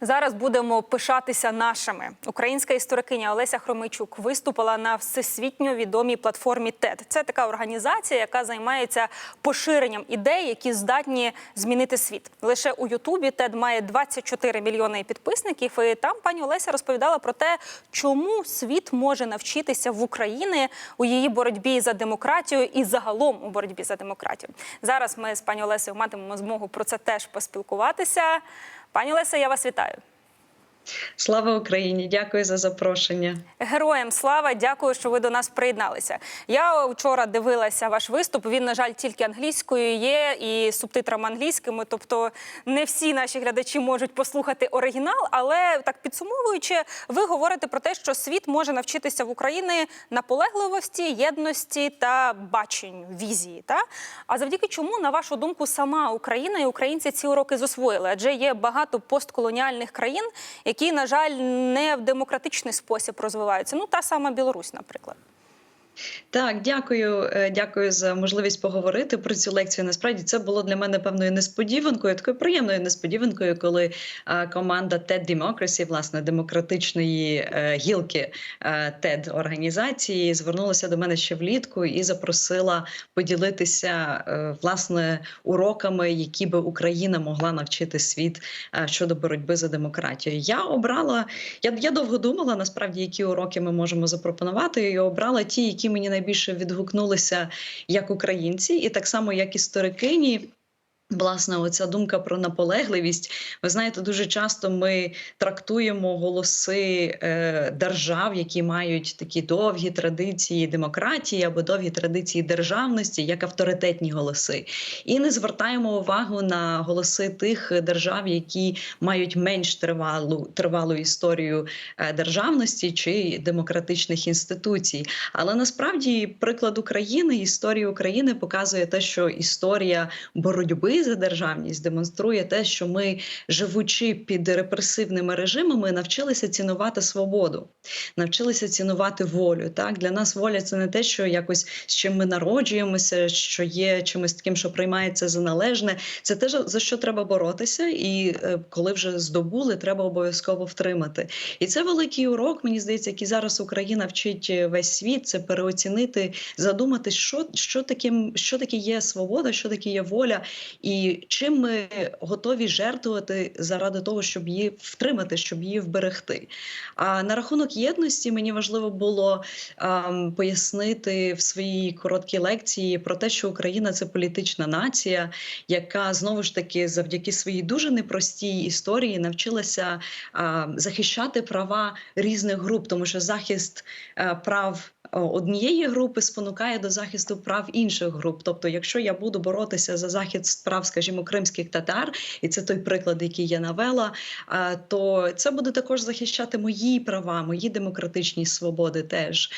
Зараз будемо пишатися нашими. Українська історикиня Олеся Хромийчук виступила на всесвітньо відомій платформі TED. Це така організація, яка займається поширенням ідей, які здатні змінити світ. Лише у Ютубі TED має 24 мільйони підписників. І там пані Олеся розповідала про те, чому світ може навчитися в Україні у її боротьбі за демократію і загалом у боротьбі за демократію. Зараз ми з пані Олесею матимемо змогу про це теж поспілкуватися. Пані Леся, я вас вітаю. Слава Україні! Дякую за запрошення. Героям слава, дякую, що ви до нас приєдналися. Я вчора дивилася ваш виступ. Він, на жаль, тільки англійською є і субтитрами англійськими. Тобто не всі наші глядачі можуть послухати оригінал. Але так підсумовуючи, ви говорите про те, що світ може навчитися в Україні наполегливості, єдності та баченню, візії. Та а завдяки чому, на вашу думку, сама Україна і українці ці уроки засвоїли? Адже є багато постколоніальних країн, які, на жаль, не в демократичний спосіб розвиваються. Ну та сама Білорусь, наприклад. Так, дякую, е, дякую за можливість поговорити про цю лекцію. Насправді це було для мене певною несподіванкою, такою приємною несподіванкою, коли е, команда TED Democracy, власне, демократичної е, гілки TED організації, звернулася до мене ще влітку і запросила поділитися власне уроками, які би Україна могла навчити світ щодо боротьби за демократію. Я обрала, я, я довго думала насправді, які уроки ми можемо запропонувати, і обрала ті, які мені найбільше відгукнулися як українці, і так само як історикині. Власне, оця думка про наполегливість. Ви знаєте, дуже часто ми трактуємо голоси е, держав, які мають такі довгі традиції демократії або довгі традиції державності, як авторитетні голоси, і не звертаємо увагу на голоси тих держав, які мають менш тривалу тривалу історію е, державності чи демократичних інституцій. Але насправді приклад України, історії України показує те, що історія боротьби за державність демонструє те, що ми, живучи під репресивними режимами, навчилися цінувати свободу, навчилися цінувати волю. Так для нас воля це не те, що якось з чим ми народжуємося, що є чимось таким, що приймається за належне. Це те, за що треба боротися, і е, коли вже здобули, треба обов'язково втримати. І це великий урок. Мені здається, який зараз Україна вчить весь світ. Це переоцінити, задуматись, що що таке, що таке є свобода, що таке є воля. І чим ми готові жертвувати заради того, щоб її втримати, щоб її вберегти. А на рахунок єдності мені важливо було а, пояснити в своїй короткій лекції про те, що Україна це політична нація, яка знову ж таки завдяки своїй дуже непростій історії навчилася а, захищати права різних груп, тому що захист а, прав однієї групи спонукає до захисту прав інших груп. Тобто, якщо я буду боротися за захист прав, скажімо, кримських татар, і це той приклад, який я навела, то це буде також захищати мої права, мої демократичні свободи. Теж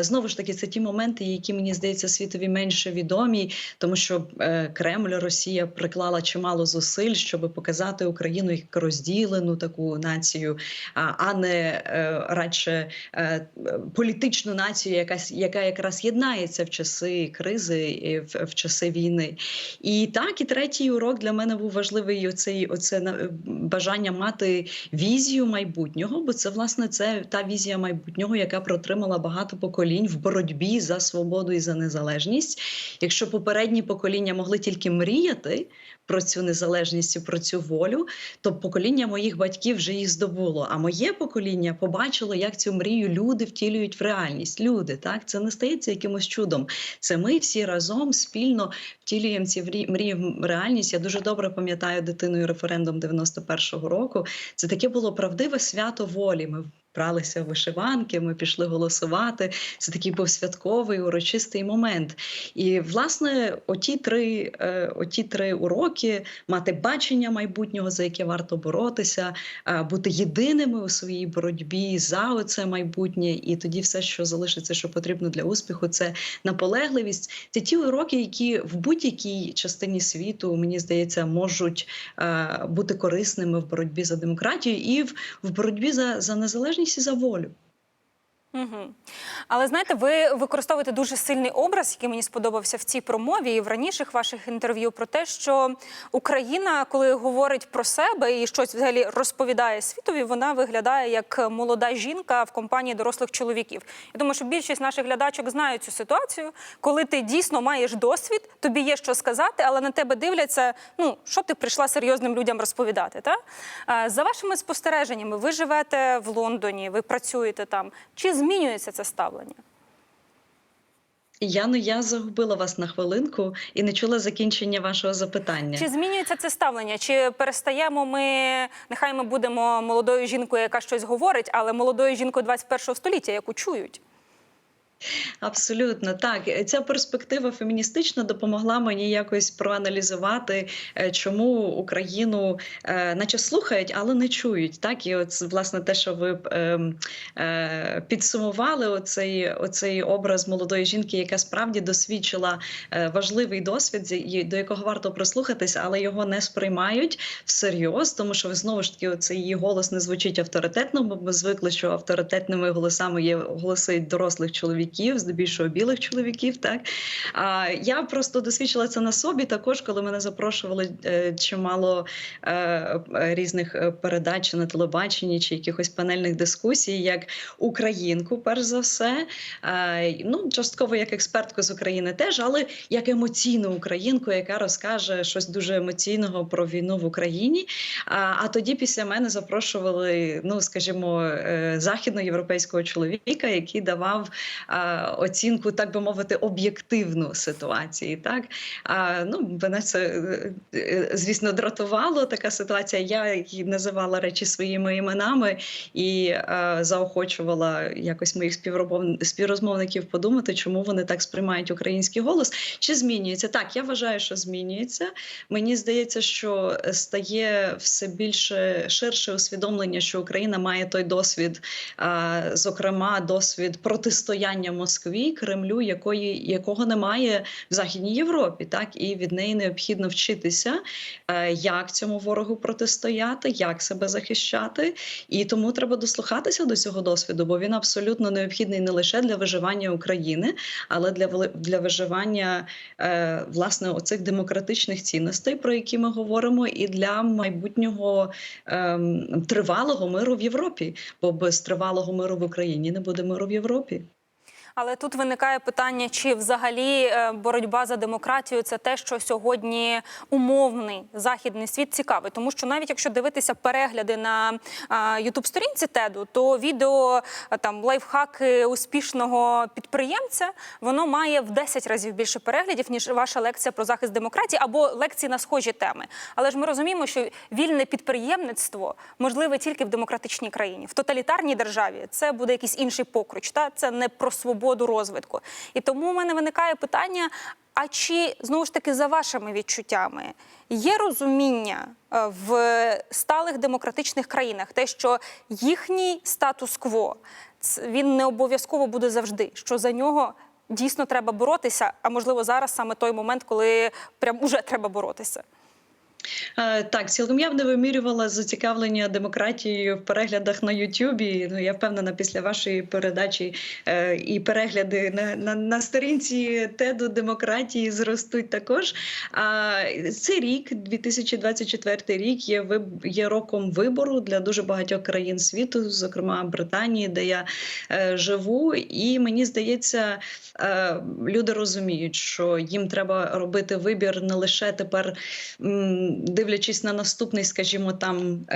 знову ж таки, це ті моменти, які мені здається світові менше відомі, тому що е, Кремль, Росія приклала чимало зусиль, щоб показати Україну як розділену таку націю, а не е, радше е, політичну націю, яка, яка якраз єднається в часи кризи в, в часи війни. І так, і третій урок для мене був важливий оцей оце бажання мати візію майбутнього, бо це власне це та візія майбутнього, яка протримала багато поколінь в боротьбі за свободу і за незалежність. Якщо попередні покоління могли тільки мріяти про цю незалежність, і про цю волю, то покоління моїх батьків вже їх здобуло. А моє покоління побачило, як цю мрію люди втілюють в реальність. Люди так це не стається якимось чудом. Це ми всі разом спільно втілюємо ці мрії в реальність. Я дуже добре пам'ятаю дитиною референдум 91-го року. Це таке було правдиве свято волі. Ми Бралися вишиванки, ми пішли голосувати. Це такий був святковий урочистий момент. І, власне, оті три е, оті три уроки мати бачення майбутнього, за яке варто боротися, е, бути єдиними у своїй боротьбі за це майбутнє, і тоді все, що залишиться, що потрібно для успіху, це наполегливість. Це ті уроки, які в будь-якій частині світу, мені здається, можуть е, бути корисними в боротьбі за демократію і в боротьбі за, за незалежність і за волю. Угу. Але знаєте, ви використовуєте дуже сильний образ, який мені сподобався в цій промові і в раніших ваших інтерв'ю про те, що Україна, коли говорить про себе і щось взагалі розповідає світові, вона виглядає як молода жінка в компанії дорослих чоловіків. Я думаю, що більшість наших глядачок знають цю ситуацію, коли ти дійсно маєш досвід, тобі є що сказати, але на тебе дивляться. Ну що ти прийшла серйозним людям розповідати? Та Е, за вашими спостереженнями, ви живете в Лондоні, ви працюєте там. Чи змінюється це ставлення? Яно, я загубила вас на хвилинку і не чула закінчення вашого запитання. Чи змінюється це ставлення? Чи перестаємо ми? Нехай ми будемо молодою жінкою, яка щось говорить, але молодою жінкою 21 століття, яку чують? Абсолютно так. Ця перспектива феміністична допомогла мені якось проаналізувати, е, чому Україну, е, наче слухають, але не чують. Так, і от власне те, що ви е, е, підсумували, оцей, оцей образ молодої жінки, яка справді досвідчила е, важливий досвід, до якого варто прислухатись, але його не сприймають всерйоз, тому що знову ж таки, оцей її голос не звучить авторитетно, бо ми звикли, що авторитетними голосами є голоси дорослих чоловіків, здебільшого білих чоловіків. Так а я просто досвідчила це на собі. Також коли мене запрошували е, чимало е, різних е, передач на телебаченні чи якихось панельних дискусій, як українку, перш за все, ну частково як експертку з України теж, але як емоційну українку, яка розкаже щось дуже емоційного про війну в Україні. А, тоді після мене запрошували, ну скажімо, західноєвропейського чоловіка, який давав оцінку, так би мовити, об'єктивну ситуації. Так ну мене це е, е, звісно дратувало. Така ситуація. Я називала речі своїми іменами і е, заохочувала якось моїх співрозмовників подумати, чому вони так сприймають український голос. Чи змінюється? Так, я вважаю, що змінюється. Мені здається, що стає все більше ширше усвідомлення, що Україна має той досвід, зокрема, досвід протистояння Москві, Кремлю, якої якого немає в Західній Європі. Так і від неї необхідно вчитися, е, як цьому ворогу протистояти, як себе захищати. І тому треба дослухатися до цього досвіду, бо він абсолютно необхідний не лише для виживання України, але для для виживання е, власне оцих демократичних цінностей, про які ми говоримо, і для майбутнього ем, тривалого миру в Європі. Бо без тривалого миру в Україні не буде миру в Європі. Але тут виникає питання, чи взагалі е, боротьба за демократію це те, що сьогодні умовний західний світ цікавий. Тому що навіть якщо дивитися перегляди на ютуб сторінці Теду, то відео там лайфхаки успішного підприємця воно має в 10 разів більше переглядів ніж ваша лекція про захист демократії або лекції на схожі теми. Але ж ми розуміємо, що вільне підприємництво можливе тільки в демократичній країні, в тоталітарній державі це буде якийсь інший покруч. Та це не про свободу розвитку. І тому у мене виникає питання: а чи знову ж таки за вашими відчуттями є розуміння е, в сталих демократичних країнах, те, що їхній статус-кво він не обов'язково буде завжди, що за нього дійсно треба боротися, а можливо зараз саме той момент, коли прям уже треба боротися. Е, Так, цілком я б не вимірювала зацікавлення демократією в переглядах на Ютубі. Ну я впевнена, після вашої передачі е, і перегляди на, на, на сторінці теду демократії зростуть також. А цей рік, 2024 рік, є виб- є роком вибору для дуже багатьох країн світу, зокрема Британії, де я е, живу. І мені здається, е, люди розуміють, що їм треба робити вибір не лише тепер. м, Дивлячись на наступний, скажімо, там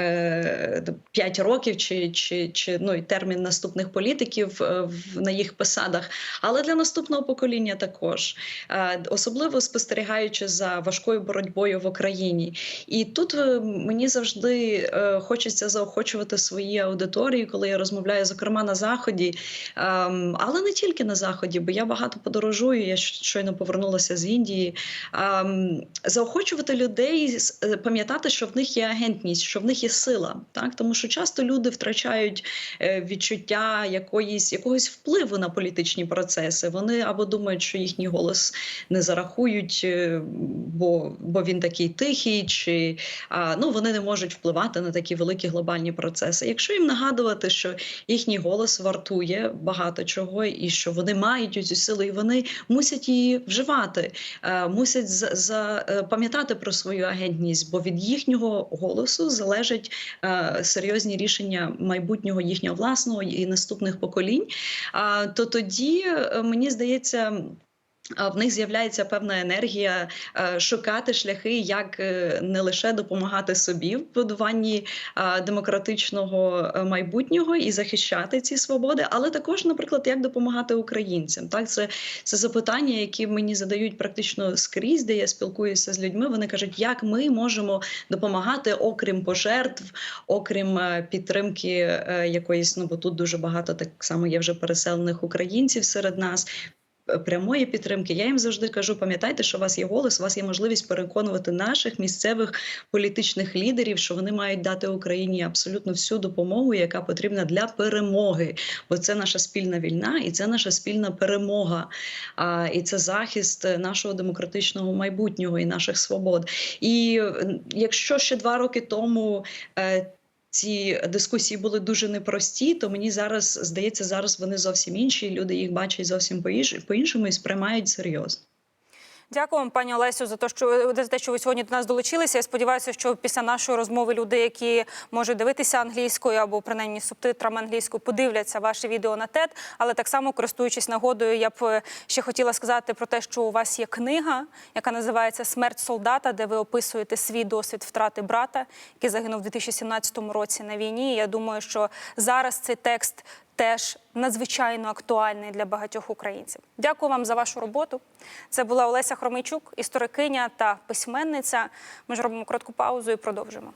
5 років чи, чи, чи ну, і термін наступних політиків е, на їх посадах, але для наступного покоління також, Е, особливо спостерігаючи за важкою боротьбою в Україні. І тут е, мені завжди е, хочеться заохочувати свої аудиторії, коли я розмовляю, зокрема на заході, Ем, але не тільки на заході, бо я багато подорожую. Я щойно повернулася з Індії. Ем, заохочувати людей е, пам'ятати, що в них є агентність, що в них є сила. Так, тому що часто люди втрачають е, відчуття якоїсь якогось впливу на політичні процеси. Вони або думають, що їхній голос не зарахують, е, бо, бо він такий тихий, чи а, ну вони не можуть впливати на такі великі глобальні процеси. Якщо їм нагадувати, що їхній голос вартує багато чого, і що вони мають цю силу, і вони мусять її вживати, е, мусять за, за, е, пам'ятати про свою агентність, бо від їхнього голосу залежать е, серйозні рішення майбутнього їхнього власного і наступних поколінь. А то тоді е, мені здається. В них з'являється певна енергія е, шукати шляхи, як е, не лише допомагати собі в будуванні е, демократичного майбутнього і захищати ці свободи, але також, наприклад, як допомагати українцям. Так, це, це запитання, які мені задають практично скрізь, де я спілкуюся з людьми. Вони кажуть, як ми можемо допомагати, окрім пожертв, окрім підтримки якоїсь, ну бо тут дуже багато так само є вже переселених українців серед нас. Е, Прямої підтримки я їм завжди кажу: пам'ятайте, що у вас є голос, у вас є можливість переконувати наших місцевих політичних лідерів, що вони мають дати Україні абсолютно всю допомогу, яка потрібна для перемоги. Бо це наша спільна війна, і це наша спільна перемога. А, і це захист е, нашого демократичного майбутнього і наших свобод. І е, якщо ще два роки тому. Ці дискусії були дуже непрості, то мені зараз здається, зараз вони зовсім інші. Люди їх бачать зовсім по-іншому і сприймають серйозно. Дякую вам, пані Олесю, за те, що за те, що ви сьогодні до нас долучилися. Я сподіваюся, що після нашої розмови люди, які можуть дивитися англійською або принаймні субтитрами англійською, подивляться ваше відео на TED. Але так само, користуючись нагодою, я б е, ще хотіла сказати про те, що у вас є книга, яка називається Смерть солдата, де ви описуєте свій досвід втрати брата, який загинув у 2017 році на війні. Я думаю, що зараз цей текст теж надзвичайно актуальний для багатьох українців. Дякую вам за вашу роботу. Це була Олеся Хромийчук, історикиня та письменниця. Ми ж робимо коротку паузу і продовжимо.